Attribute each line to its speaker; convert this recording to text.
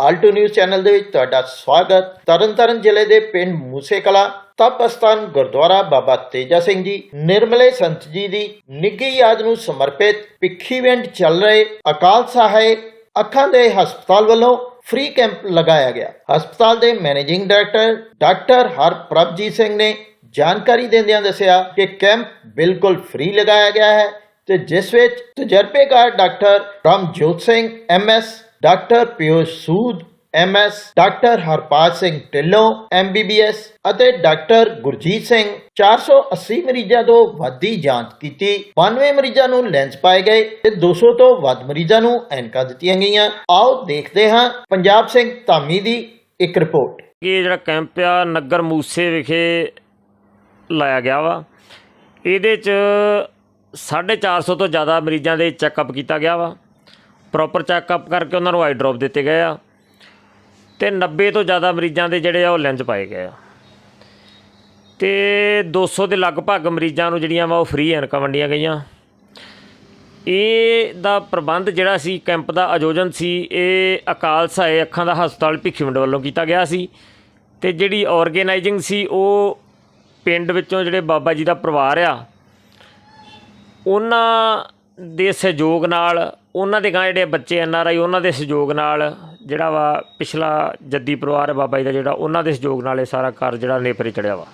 Speaker 1: Alto news channel ਦੇ ਵਿੱਚ ਤੁਹਾਡਾ ਸਵਾਗਤ। ਤਰਨਤਾਰਨ ਜ਼ਿਲ੍ਹੇ ਦੇ ਪਿੰਡ ਮੂਸੇਕਲਾ ਤਪਸਤਾਨ ਗੁਰਦੁਆਰਾ ਬਾਬਾ ਤੇਜਾ ਸਿੰਘ ਜੀ, ਨਿਰਮਲੇ ਸੰਤ ਜੀ ਦੀ ਨਿੱਘੀ ਯਾਦ ਨੂੰ ਸਮਰਪਿਤ ਭਿੱਖੀਵਿੰਡ ਚੱਲ ਰਹੇ ਅਕਾਲ ਸਹਾਇ ਅੱਖਾਂ ਦੇ ਹਸਪਤਾਲ ਵੱਲੋਂ ਫ੍ਰੀ ਕੈਂਪ ਲਗਾਇਆ ਗਿਆ। ਹਸਪਤਾਲ ਦੇ managing director doctor Harprabhjeet Singh ਨੇ ਜਾਣਕਾਰੀ ਦਿੰਦਿਆਂ ਦੱਸਿਆ ਕਿ ਕੈਂਪ ਬਿਲਕੁਲ ਫ੍ਰੀ ਲਗਾਇਆ ਗਿਆ ਹੈ ਤੇ ਜਿਸ ਵਿੱਚ ਤਜਰਬੇਕਾਰ doctor Ramjot Singh MS doctor Piyush Sood MS doctor Harpal Singh Dhillon MBBS ਅਤੇ ਡਾਕਟਰ ਗੁਰਜੀਤ ਸਿੰਘ। 480 ਮਰੀਜ਼ਾਂ ਤੋਂ ਵੱਧ ਦੀ ਜਾਂਚ ਕੀਤੀ। 92 ਮਰੀਜ਼ਾਂ ਨੂੰ ਲੈਂਸ ਪਾਏ ਗਏ ਤੇ 200 ਤੋਂ ਵੱਧ ਮਰੀਜ਼ਾਂ ਨੂੰ ਐਨਕਾਂ ਦਿੱਤੀਆਂ ਗਈਆਂ। ਆਓ ਦੇਖਦੇ ਹਾਂ ਪੰਜਾਬ ਸਿੰਘ ਧਾਮੀ ਦੀ ਇੱਕ ਰਿਪੋਰਟ।
Speaker 2: ਇਹ ਜਿਹੜਾ ਕੈਂਪ ਆ, ਨਗਰ ਮੂਸੇ ਵਿਖੇ ਲਾਇਆ ਗਿਆ ਵਾ। ਇਹਦੇ ਚ 450 ਤੋਂ ਜ਼ਿਆਦਾ ਮਰੀਜ਼ਾਂ ਦੇ ਚੈੱਕਅਪ ਕੀਤਾ ਗਿਆ ਵਾ। ਪ੍ਰੋਪਰ ਚੈੱਕਅਪ ਕਰਕੇ ਉਹਨਾਂ ਨੂੰ ਆਈ ਡ੍ਰੌਪ ਦਿੱਤੇ ਗਏ ਆ ਤੇ 90 ਤੋਂ ਜ਼ਿਆਦਾ ਮਰੀਜ਼ਾਂ ਦੇ ਜਿਹੜੇ ਆ ਉਹ ਲੈਂਸ ਪਾਏ ਗਏ ਆ। ਤੇ 200 ਦੇ ਲਗਭਗ ਮਰੀਜ਼ਾਂ ਨੂੰ ਜਿਹੜੀਆਂ ਵਾ ਉਹ ਫ੍ਰੀ ਐਨਕਾਂ ਵੰਡੀਆਂ ਗਈਆਂ। ਇਹ ਦਾ ਪ੍ਰਬੰਧ ਜਿਹੜਾ ਸੀ, ਕੈਂਪ ਦਾ ਆਯੋਜਨ ਸੀ, ਇਹ ਅਕਾਲ ਸਹਾਇ ਅੱਖਾਂ ਦਾ ਹਸਪਤਾਲ ਭਿੱਖੀਵਿੰਡ ਵੱਲੋਂ ਕੀਤਾ ਗਿਆ ਸੀ। ਤੇ ਜਿਹੜੀ ਆਰਗੇਨਾਈਜ਼ਿੰਗ ਸੀ, ਉਹ ਪਿੰਡ ਵਿੱਚੋਂ ਜਿਹੜੇ ਬਾਬਾ ਜੀ ਦਾ ਪਰਿਵਾਰ ਆ, ਉਹਨਾਂ ਦੇ ਸਹਿਯੋਗ ਨਾਲ, ਉਹਨਾਂ ਦੇ ਗਾਂ ਜਿਹੜੇ ਬੱਚੇ ਐਨ ਆਰ ਆਈ, ਉਹਨਾਂ ਦੇ ਸਹਿਯੋਗ ਨਾਲ ਜਿਹੜਾ ਵਾ ਪਿਛਲਾ ਜੱਦੀ ਪਰਿਵਾਰ ਹੈ ਬਾਬਾ ਜੀ ਦਾ ਜਿਹੜਾ, ਉਹਨਾਂ ਦੇ ਸਹਿਯੋਗ ਨਾਲ ਇਹ ਸਾਰਾ ਕਾਰਜ ਜਿਹੜਾ ਨੇਪਰੇ ਚੜਿਆ ਵਾ।